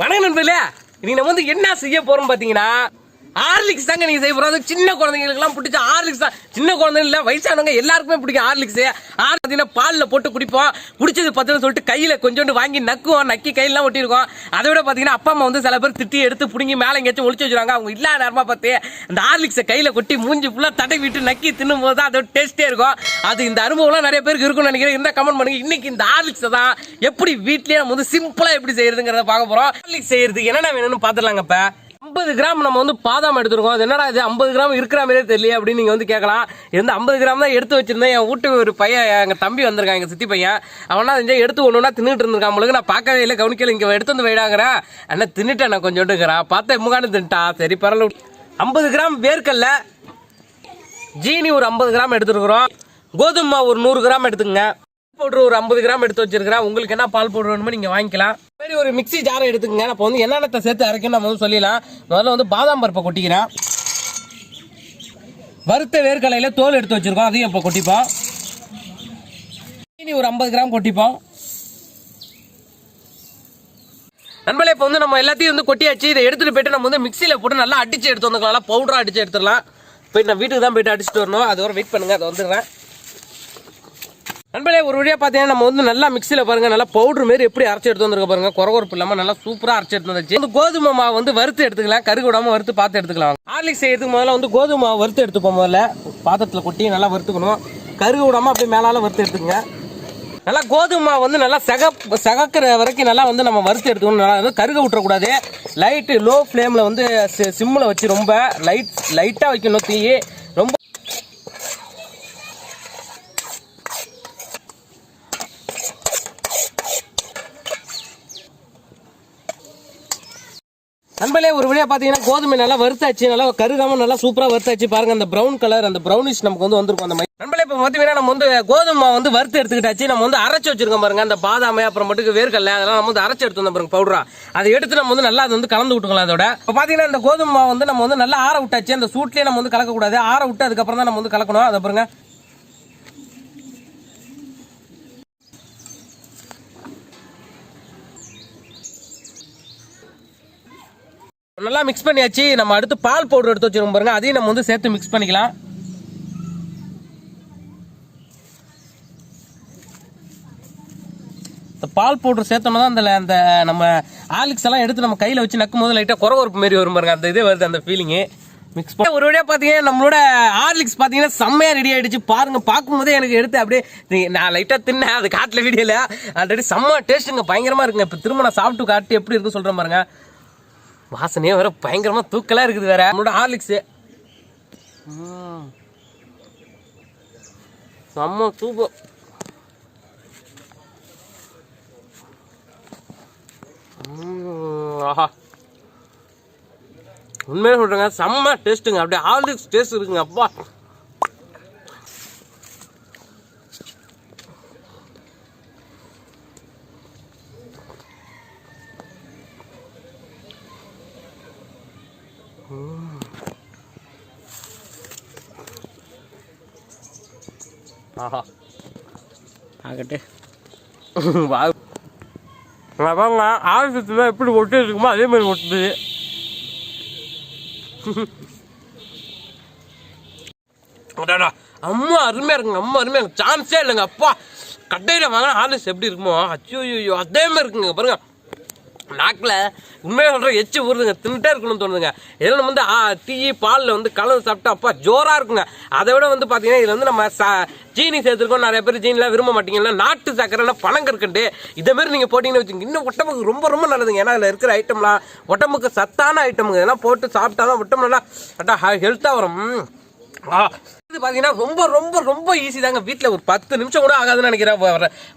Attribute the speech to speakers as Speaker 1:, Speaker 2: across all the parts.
Speaker 1: வணக்கம் நண்பர்களே. இன்னைக்கு நம்ம வந்து என்ன செய்ய போறோம் பாத்தீங்கன்னா ஹார்லிக்ஸ் தாங்க நீங்க செய்ய போகிறோம் அது சின்ன குழந்தைங்களுக்குலாம் பிடிச்ச ஹார்லிக்ஸ் தான். சின்ன குழந்தைங்க இல்ல வயசானவங்க எல்லாருக்குமே பிடிக்கும் ஹார்லிக்ஸ். ஹார் பார்த்தீங்கன்னா பாலில் போட்டு குடிப்போம். குடிச்சது பத்துன்னு சொல்லிட்டு கையில கொஞ்சோண்டு வாங்கி நக்குவோம். நக்கி கையெல்லாம் ஒட்டியிருக்கோம். அதை விட பாத்தீங்கன்னா அப்பா அம்மா வந்து சில பேர் திட்டி எடுத்து பிடுங்கி மேலே எங்கேயாச்சும் ஒழிச்சு வச்சுருவாங்க. அவங்க இல்லாத நேரமா பார்த்து அந்த ஹார்லிக்ஸை கையில கொட்டி மூஞ்சி ஃபுல்லாக தடை விட்டு நக்கி தின்னும் போது தான் அதோட டேஸ்டே இருக்கும். அது இந்த அனுபவம்லாம் நிறைய பேருக்கு இருக்கும்னு நினைக்கிறேன். இந்த கமெண்ட் பண்ணுங்க. இன்னைக்கு இந்த ஹார்லிக்ஸை தான் எப்படி வீட்லயே நம்ம வந்து சிம்பிளா எப்படி செய்யறதுங்கிறத பார்க்க போறோம். ஹார்லிக்ஸ் செய்யறதுக்கு என்னென்ன வேணும்னு பார்த்துலாங்க இப்போ. ஐம்பது கிராம் நம்ம வந்து பாதாம் எடுத்துருக்கோம். அது என்னடா இது? ஐம்பது கிராம் இருக்கிற மாதிரியே தெரியல அப்படின்னு நீங்கள் வந்து கேட்கலாம். இருந்து ஐம்பது கிராம் தான் எடுத்து வச்சிருந்தேன். என் வீட்டுக்கு ஒரு பையன் எங்கள் தம்பி வந்திருக்கான் எங்கள் சித்தி பையன். அவனா செஞ்சா எடுத்து ஒன்றுனா தின்னுட்டு இருந்திருக்கான் உங்களுக்கு நான் பார்க்கவே இல்லை. கவனிக்கல. இங்கே எடுத்து வந்து வைடாங்கிறேன் அண்ணா தின்னுட்டேன் நான் கொஞ்சோண்டுங்கிறான் பார்த்தா முகானு தின்ட்டா சரி பரவாயில்ல. ஐம்பது கிராம் வேர்க்கல்ல ஜீனி ஒரு ஐம்பது கிராம் எடுத்துருக்குறோம். கோதுமை ஒரு நூறு கிராம் எடுத்துக்கங்க. பவுடர் ஒரு ஐம்பது கிராம் எடுத்து வச்சிருக்கிறேன். உங்களுக்கு என்ன பால் பவுடர் வேணுமோ நீங்கள் வாங்கிக்கலாம். சரி ஒரு மிக்ஸி ஜாரை எடுத்துக்கங்க. அப்போ வந்து என்னென்னத்தை சேர்த்து அரைக்கணும் நம்ம வந்து சொல்லிடலாம். முதல்ல வந்து பாதாம் பருப்பை கொட்டிக்கிறேன். வறுத்த வேர்க்கலையில் தோல் எடுத்து வச்சுருக்கோம். அதையும் இப்போ கொட்டிப்போம். சீனி ஒரு ஐம்பது கிராம் கொட்டிப்போம். நண்பர்களே இப்போ வந்து நம்ம எல்லாத்தையும் வந்து கொட்டியாச்சு. இதை எடுத்துட்டு போயிட்டு நம்ம வந்து மிக்சியில் போட்டு நல்லா அடித்து எடுத்து வந்துக்கலாம். நல்லா பவுடராக அடித்து எடுத்துடலாம். போயிட்டு நான் வீட்டுக்கு தான் போயிட்டு அடிச்சுட்டு வரணும். அது வரை வெயிட் பண்ணுங்கள் அதை வந்துடுறேன். நண்பர்களே ஒரு வழியாக பார்த்தீங்கன்னா நம்ம வந்து நல்லா மிக்சியில் பாருங்கள் நல்லா பவுடர் மாரி எப்படி அரைச்சி எடுத்து வந்துருக்க பாருங்க. குறகுறப்பு இல்லாமல் நல்லா சூப்பராக அரைச்சி எடுத்து வந்துச்சு வந்து கோதுமை மாவு வந்து வறுத்து எடுத்துக்கலாம். கருகு விடாமல் வறுத்து பார்த்து எடுத்துக்கலாம். ஹார்லிக்ஸ் செய்யறதுக்கு முதல்ல வந்து கோதுமை மாவு வறுத்து எடுத்துப்போம் முதல்ல. பாத்திரத்தில் கொட்டி நல்லா வறுத்துக்கணும். கருகு விடாமல் அப்படியே மேலால் வறுத்து எடுத்துக்கங்க. நல்லா கோதுமை மாவு வந்து நல்லா செக செகக்கிற வரைக்கும் நல்லா வந்து நம்ம வறுத்து எடுத்துக்கணும். நல்லா வந்து கருக விட்டுறக்கூடாது லைட்டு லோ ஃப்ளேமில் வந்து சிம்மில் வச்சு ரொம்ப லைட் லைட்டாக வைக்கணும் தீ ரொம்ப நண்பர்களே ஒரு வழியாக பார்த்தீங்கன்னா கோதுமை நல்லா வறுத்தாச்சு நல்லா கருகாம நல்லா சூப்பராக வறுத்தாச்சு பாருங்க அந்த பிரவுன் கலர் அந்த ப்ரௌனிஷ் நமக்கு வந்து வந்திருக்கும் அந்த மாதிரி நண்பர்களே இப்போ பார்த்தீங்கன்னா நம்ம வந்து கோதுமை வந்து வறுத்து எடுத்துக்கிட்டாச்சு. நம்ம வந்து அரைச்சி வச்சிருக்கோம் பாருங்க அந்த பாதாமை அப்புறம் மட்டுக்கு வேர்க்கல்ல அதெல்லாம் நம்ம வந்து அரைச்சி எடுத்து வந்தோம் பாருங்க பவுடரா அதை எடுத்து நம்ம வந்து நல்லா அது வந்து கலந்து விட்டுக்கலாம் அதோட. இப்போ பார்த்தீங்கன்னா இந்த கோதுமை வந்து நம்ம வந்து நல்லா ஆற விட்டாச்சு. அந்த சூட்லேயே நம்ம வந்து கலக்கக்கூடாது. ஆற விட்டு அதுக்கப்புறம் தான் நம்ம வந்து கலக்கணும். அதை பாருங்க நல்லா மிக்ஸ் பண்ணியாச்சு. நம்ம அடுத்து பால் பவுடர் எடுத்து வச்சிருக்கோம் பாருங்க. அதையும் நம்ம வந்து சேர்த்து மிக்ஸ் பண்ணிக்கலாம். இந்த பால் பவுடர் சேர்த்தோம்னா தான் அந்த அந்த நம்ம ஆலிக்ஸ் எல்லாம் எடுத்து நம்ம கையில் வச்சு நக்கும் போது லைட்டாக குறவரப்பு மாரி வரும் பாருங்க. அந்த இதே வருது அந்த ஃபீலிங்கு மிக்ஸ் பண்ணி ஒரு வழியாக பார்த்தீங்கன்னா நம்மளோட ஹார்லிக்ஸ் பார்த்தீங்கன்னா செம்மையாக ரெடி ஆகிடுச்சு பாருங்கள் பார்க்கும்போதே எனக்கு எடுத்து அப்படியே நீங்கள் நான் லைட்டாக தின்னேன். அது காட்டில் விடியலை ஆல்ரெடி செம்ம டேஸ்ட்டுங்க பயங்கரமாக இருக்குங்க. இப்போ திரும்ப நான் சாப்பிட்டு காட்டி எப்படி இருக்குன்னு சொல்கிறேன் பாருங்கள் வாசனையே வேற பயங்கரமா தூக்கலா இருக்குது வேற. நம்மளோட ஹார்லிக்ஸ் செம்ம சூப்பர் ஆஹா. உண்மையாக சொல்றேங்க செம்ம டேஸ்ட்டுங்க அப்படியே ஹார்லிக்ஸ் டேஸ்ட் இருக்குங்க அப்பா. ஆஹா.
Speaker 2: ஆகட்டு.
Speaker 1: வா பாருங்க ஆரம்பத்தில் எப்படி ஒட்டி இருக்குமோ அதே மாதிரி ஒட்டுது அம்மா அருமையா இருக்குங்க அம்மா அருமையா இருக்கு சான்ஸே இல்லைங்க அப்பா. கட்டையில் வாங்கினா ஆலிஸ் எப்படி இருக்குமோ? அச்சோ ஐயோ அதே மாதிரி இருக்குங்க பாருங்க. நாக்கில் உண்மையாக சொல்கிறேன் எச்சு ஊறுதுங்க தின்ட்டே இருக்கணும்னு தோணுதுங்க. இதில் நம்ம வந்து டீ பாலில் வந்து கலந்து சாப்பிட்டா அப்பா ஜோராக இருக்குங்க. அதை விட வந்து பார்த்தீங்கன்னா இதில் வந்து நம்ம சா சீனி சேர்த்துருக்கோம். நிறைய பேர் சீனிலாம் விரும்ப மாட்டீங்கன்னா நாட்டு சக்கரைனா பனங்கற்கண்டு இதை மாதிரி நீங்கள் போட்டிங்கன்னு வச்சுங்க இன்னும் உடம்புக்கு ரொம்ப ரொம்ப நல்லதுங்க. ஏன்னா இதில் இருக்கிற ஐட்டம்லாம் உடம்புக்கு சத்தான ஐட்டமுங்க. இதெல்லாம் போட்டு சாப்பிட்டா தான் உடம்பு நல்லா அட்டா ஹெல்த்தாக வரும். ஆ, இது ரொம்ப ரொம்ப ரொம்ப ஈஸி தாங்க. வீட்டில் ஒரு பத்து நிமிஷம் கூட ஆகாதுன்னு நினைக்கிறேன்.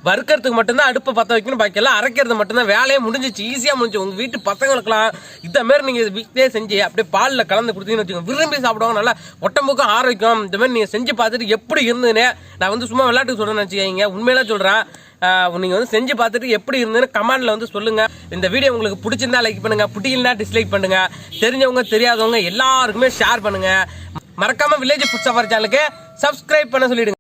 Speaker 1: வறுக்கிறதுக்கு மட்டும்தான் அடுப்பை பற்ற வைக்கணும். பாக்கி எல்லாம் அரைக்கிறது மட்டும்தான். வேலையே முடிஞ்சிச்சு. ஈஸியாக முடிஞ்சு. உங்கள் வீட்டு பசங்களுக்குலாம் இந்த மாதிரி நீங்கள் வீட்டிலே செஞ்சு அப்படியே பாலில் கலந்து கொடுத்தீங்கன்னு வச்சுக்கோங்க. விரும்பி சாப்பிடுவாங்க. நல்லா உடம்புக்கும் ஆரோக்கியம். இந்த மாதிரி நீங்கள் செஞ்சு பார்த்துட்டு எப்படி இருந்ததுன்னு நான் வந்து சும்மா விளையாட்டுக்கு சொல்கிறேன்னு வச்சுக்கோங்க உண்மையில சொல்கிறேன் நீங்கள் வந்து செஞ்சு பார்த்துட்டு எப்படி இருந்ததுன்னு கமெண்டில் வந்து சொல்லுங்கள் இந்த வீடியோ உங்களுக்கு பிடிச்சிருந்தா லைக் பண்ணுங்கள் பிடிக்கலனா டிஸ்லைக் பண்ணுங்க. தெரிஞ்சவங்க தெரியாதவங்க எல்லாருக்குமே ஷேர் பண்ணுங்கள் மறக்காம வில்லேஜ் ஃபுட் சஃபர் சேனலுக்கு சப்ஸ்கிரைப் பண்ண சொல்லிடுங்க.